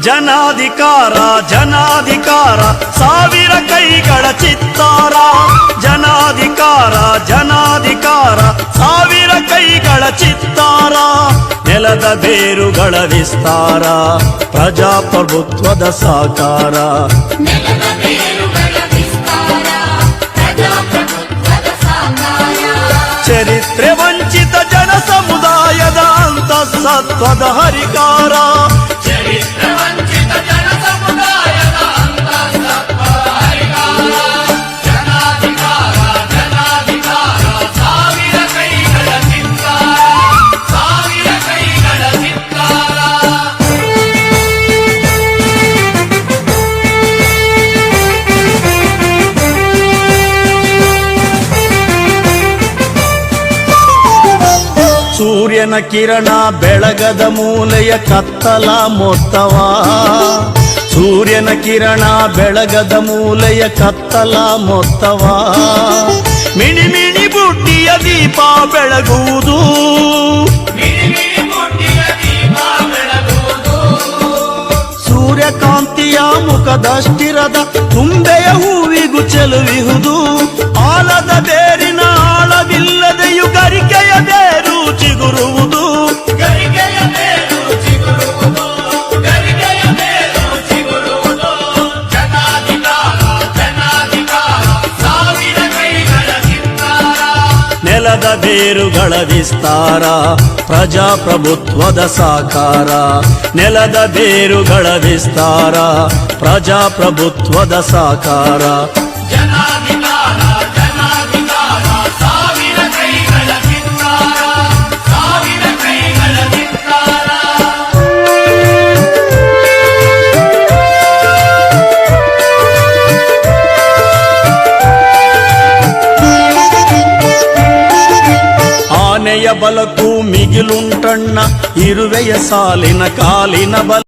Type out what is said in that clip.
ಜನಾಧಿಕಾರ ಜನಾಧಿಕಾರ ಸಾವಿರ ಕೈಗಳ ಚಿತ್ತಾರ. ಜನಾಧಿಕಾರ ಜನಾಧಿಕಾರ ಸಾವಿರ ಕೈಗಳ ಚಿತ್ತಾರ. ನೆಲದ ಬೇರುಗಳ ವಿಸ್ತಾರ ಪ್ರಜಾಪ್ರಭುತ್ವದ ಸಾಕಾರ. ಚರಿತ್ರೆ ವಂಚಿತ ಜನ ಸಮುದಾಯದ ಅಂತಸತ್ವದ ಸೂರ್ಯನ ಕಿರಣ ಬೆಳಗದ ಮೂಲೆಯ ಕತ್ತಲ ಮೊತ್ತವ. ಸೂರ್ಯನ ಕಿರಣ ಬೆಳಗದ ಮೂಲೆಯ ಕತ್ತಲ ಮೊತ್ತವ. ಮಿಣಿ ಮಿಣಿ ಬುಟ್ಟಿಯ ದೀಪ ಬೆಳಗುವುದು. ಸೂರ್ಯಕಾಂತಿಯ ಮುಖದಷ್ಟಿರದ ತುಂಬೆಯ ಹೂವಿಗೂ ಚೆಲುವಿಹುದು. ಆಲದ ನೆಲದ ಬೇರುಗಳ ವಿಸ್ತಾರ ಪ್ರಜಾಪ್ರಭುತ್ವದ ಸಾಕಾರ. ನೆಲದ ಬೇರುಗಳ ವಿಸ್ತಾರ ಪ್ರಜಾಪ್ರಭುತ್ವದ ಸಾಕಾರ. ಆನೆಯ ಬಲಕ್ಕೂ ಮಿಗಿಲುಂಟಣ್ಣ ಇರುವೆಯ ಸಾಲಿನ ಕಾಲಿನ ಬಲ